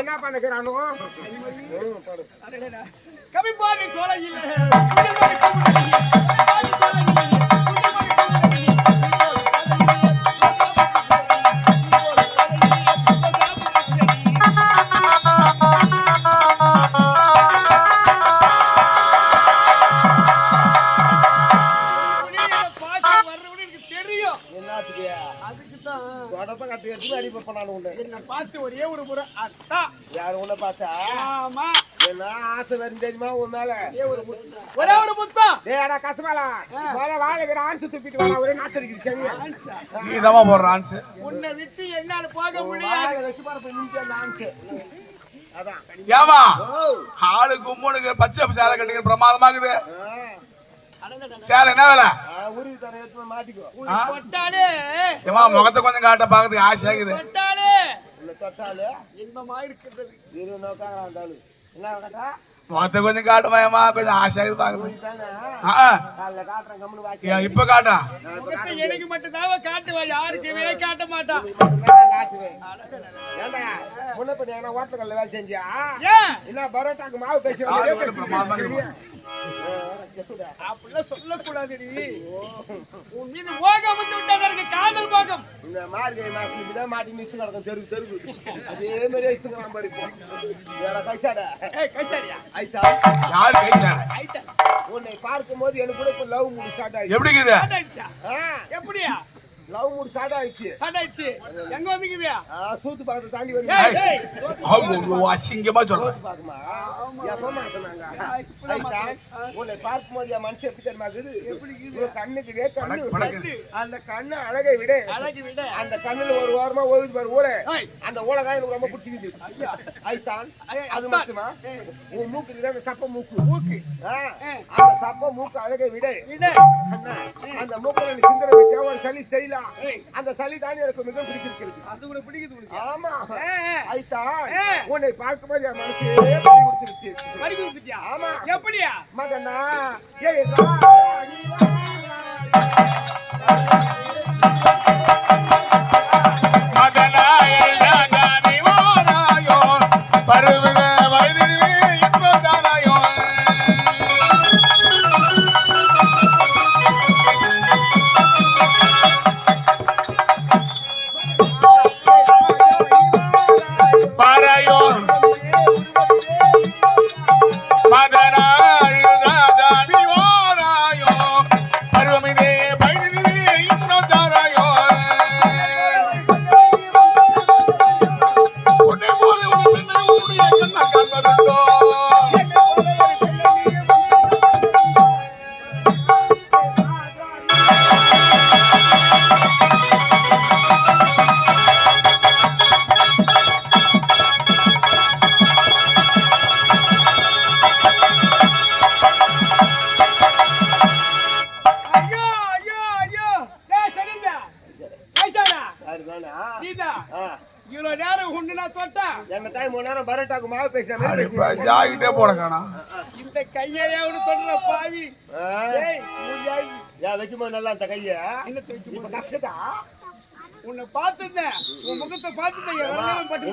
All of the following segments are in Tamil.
என்ன பண்ணுகிறானோ கவி கவிப்பாடி சோலையிலே இல்லை கட்டி எடுத்து அடி பண்ணானு உண்டு. என்ன பார்த்து ஒரே ஒரு முறை அத்தா! யாரு உன்னை பார்த்தா? ஆமா. என்ன ஆசை வரும் தெரியுமா உன் மேல? ஒரே ஒரு முத்தம். ஒரே ஒரு முத்தம் டேடா கசமாலா. வர வாழைக்கிற ஆன்சு துப்பிட்டு வரா ஒரே நாத்து இருக்குது சரியா நீ போடுற ஆன்ஸ் உன்னை விட்டு என்னால போக முடியாது. வாழை வச்சு பாரு போய் நிமிஷம் ஆளு கும்முனுக்கு பச்சை சேலை கட்டிக்கிற பிரமாதமாகுது. சேலை என்ன வேலை? ஏமா முகத்தை கொஞ்சம் காட்ட பாக்கிறதுக்கு என்ன கேட்டா முகத்தை கொஞ்சம் காட்டுமாயம்மா கொஞ்சம் ஆசையாகுது பாக்குறது தானே ஆ, காலைல காட்டுறேன் கம்முனு வாசி ஏன் இப்ப காட்டா? எனக்கு மட்டும் தான் காட்டுவா? யாருக்குமே காட்ட மாட்டான் காட்டுவேன். ஹோட்டல்கள்ல வேலை செஞ்சியா? ஏன்? என்ன பரோட்டாக்கு மாவு பேசி அப்படிலாம் சொல்லக்கூடாதுடி. உன் மீது மோகம் வந்து விட்டா எனக்கு காதல் மோகம். இந்த மார்கழி மாசத்துக்கு இப்படிதான் மாட்டி நிச்சு நடக்கும் தெருக்கு தெருக்கு அதே மாதிரி வயசுக்கு மாதிரி இருக்கும் வேற கைசாடா ஏய் கைசாரியா ஐசா யாரு கை சேலை ஆயிட்டா உன்னை பார்க்கும் போது எனக்கு கூட இப்ப லவ் மூடு ஸ்டார்ட் ஆயிடுச்சு. எப்படி இருக்குது எப்படியா? லவ் மூடு ஸ்டார்ட் ஆயிடுச்சு. ஸ்டார்ட் ஆயிடுச்சு. எங்க வந்துக்குதியா ஆ, சூத்து பக்கத்தை தாண்டி வந்து அசிங்கமா சொல்றேன். உன்னை பார்க்கும் போது என் மனசு எப்படி தெரியுமா இருக்குது? உன் கண்ணுக்கு வே கண்ணு. அந்த கண்ணு அழகை விட. அழகு விட. அந்த கண்ணுல ஒரு வாரமா ஓடுது பாரு ஊழ. அந்த ஊழ தான் எனக்கு ரொம்ப பிடிச்சிக்குது. ஐயா. ஐத்தான் அது. மட்டுமா. உன் மூக்கு அந்த சப்ப மூக்கு. மூக்கு. அந்த சப்ப மூக்கு அழகை விட. விட. அண்ணா, அந்த மூக்குல நீ சிந்தனை வைக்க ஒரு சளி ஸ்டைலா ஏய். அந்த சளி தான் எனக்கு மிக பிடிக்கிறது அது கூட பிடிக்குது உனக்கு ஆமா ஏய். உன்னை பார்க்கும்போது என் மனசே பறி கொடுத்துருச்சு படிக்க கொடுத்துட்டியா ஆமா. எப்படியா மகனா ஏய் ரா, நீ இவ்வளவு நேரம் உண்டு நான் தொட்டா? என்ன டைம் மூணு நேரம் பரோட்டாக்கு மாவு பேசுற மாதிரி அடி பேசுறீங்க. பா, ஜாகிட்டே போட காணோம். இந்த கையையே அவனு தொடுற பாவி. ஏன் வைக்கும்போது நல்லா இந்த கைய? என்ன இப்ப கசக்குதா? உன்னை பார்த்துட்டேன். உன் முகத்தை பார்த்துட்டேன். பட்டு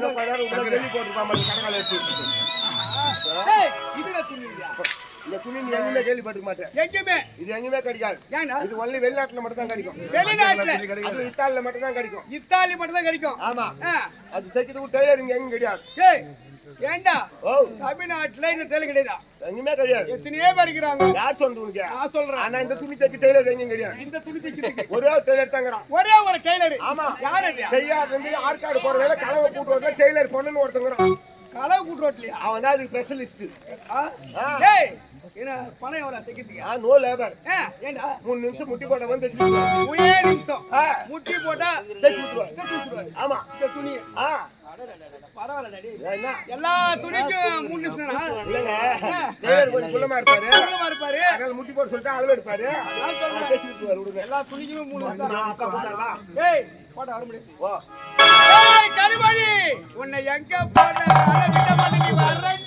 துணி நீ எங்கேயுமே கேள்விப்பட்டிருக்க மாட்டேன் எங்கேயுமே. இது எங்கேயுமே கிடைக்காது. இது ஒன்லி வெளிநாட்டுல மட்டும் தான் கிடைக்கும். வெளிநாட்டுல. இத்தாலில மட்டும் தான் கிடைக்கும். இத்தாலி மட்டும் தான் கிடைக்கும். ஆமா. அது தைக்கிறதுக்கு டெய்லர் இங்க எங்கேயும் கிடையாது ஏண்டா? தமிழ்நாட்டுல இந்த தேலை கிடையாதா? எங்கேயுமே கிடையாது. எத்தனையோ பேர் இருக்கிறாங்க. யார் உனக்கு? நான் சொல்றேன். ஆனா இந்த துணி தைக்க டெய்லர் எங்கேயும் கிடையாது. இந்த துணி தைக்கிறதுக்கு. ஒரே ஒரு டெய்லர் தாங்கிறான். ஒரே ஒரு டெய்லர் ஆமா. யார் செய்யாத வந்து ஆற்காடு போற வேலை கலவை கூட்டு வரல டெய்லர் பொண்ணுன்னு ஒருத்தங்கிறான் ரோட்லயா? அவன் தான் அதுக்கு ஸ்பெஷலிஸ்ட் ஏய் என்ன பணம் எவ்வளவு தைக்கிறதுக்கு? ஆ நோ லேபர். ஏண்டா? மூணு நிமிஷம் முட்டி போட வந்து தைச்சு ஒரே நிமிஷம். முட்டி போட்டா தைச்சு விட்டுருவாரு தைச்சு விட்டுருவாரு. ஆமா. துணி ஆ. எல்லா துணிக்கும் மூணு நிமிஷம் குள்ளமா இருப்பாரு. எவ்வளவா இருப்பாரு. அதனால முட்டி போட சொல்லிட்டு அளவு எடுப்பாரு. எல்லா துணிக்கும் மூணு நிமிஷம் ஏய் போடா வர முடியாது ஓ கருமணி உன்னை எங்க போன? விட மாட்டேன் நீ வர்றேன்